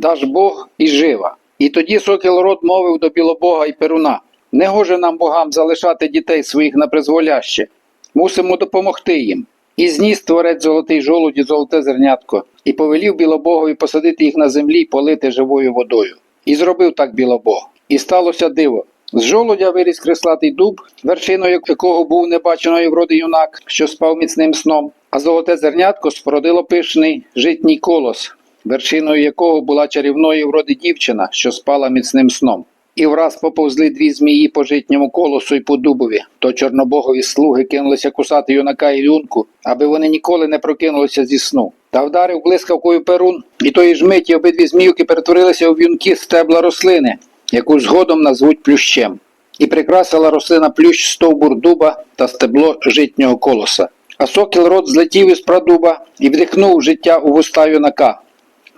даж Бог і жива. І тоді сокіл рот мовив до білобога і перуна. Не гоже нам богам залишати дітей своїх на призволяще. Мусимо допомогти їм. І зніс творець золотий жолудь і золоте зернятко, і повелів білобогові посадити їх на землі і полити живою водою. І зробив так білобог. І сталося диво. З жолудя виріс креслатий дуб, вершиною якого був небаченої вроди юнак, що спав міцним сном, а золоте зернятко спородило пишний житній колос, вершиною якого була чарівної вроди дівчина, що спала міцним сном. І враз поповзли дві змії по житньому колосу й по дубові, то чорнобогові слуги кинулися кусати юнака і юнку, аби вони ніколи не прокинулися зі сну. Та вдарив блискавкою перун, і тої ж миті обидві зміюки перетворилися у в'юнки стебла рослини, яку згодом назвуть плющем, і прикрасила рослина плющ стовбур дуба та стебло житнього колоса. А сокіл рот злетів із прадуба і вдихнув життя у вуста юнака.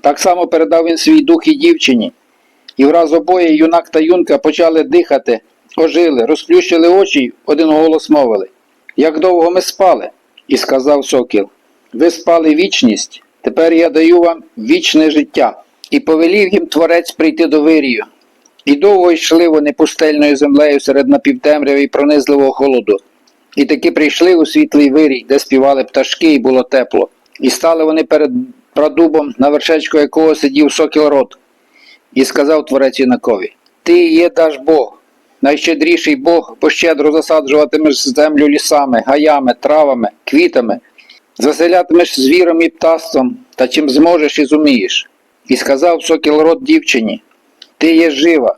Так само передав він свій дух і дівчині. І враз обоє юнак та юнка почали дихати, ожили, розплющили очі, й один голос мовили. Як довго ми спали? І сказав сокіл. Ви спали вічність, тепер я даю вам вічне життя. І повелів їм творець прийти до вирію. І довго йшли вони пустельною землею серед напівтемряви і пронизливого холоду. І таки прийшли у світлий вирій, де співали пташки, і було тепло. І стали вони перед прадубом, на вершечку якого сидів сокіл рот. І сказав творець юнакові: Ти є даш Бог, найщедріший Бог, бо щедро засаджуватимеш землю лісами, гаями, травами, квітами, заселятимеш звіром і птаством, та чим зможеш і зумієш. І сказав сокіл рот дівчині: Ти є жива,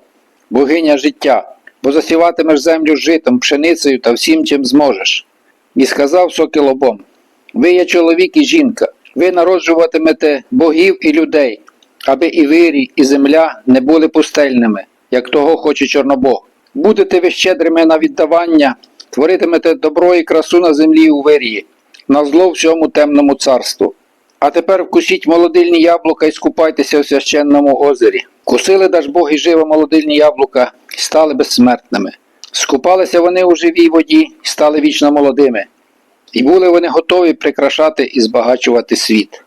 богиня життя, бо засіватимеш землю житом, пшеницею та всім, чим зможеш. І сказав сокіл обом: Ви є чоловік і жінка, ви народжуватимете богів і людей, аби і вирій, і земля не були пустельними, як того хоче Чорнобог. Будете ви щедрими на віддавання, творитимете добро і красу на землі у вирії, на зло всьому темному царству. А тепер вкусіть молодильні яблука і скупайтеся у священному озері. Кусили даж Бог і живо молодильні яблука і стали безсмертними. Скупалися вони у живій воді і стали вічно молодими. І були вони готові прикрашати і збагачувати світ.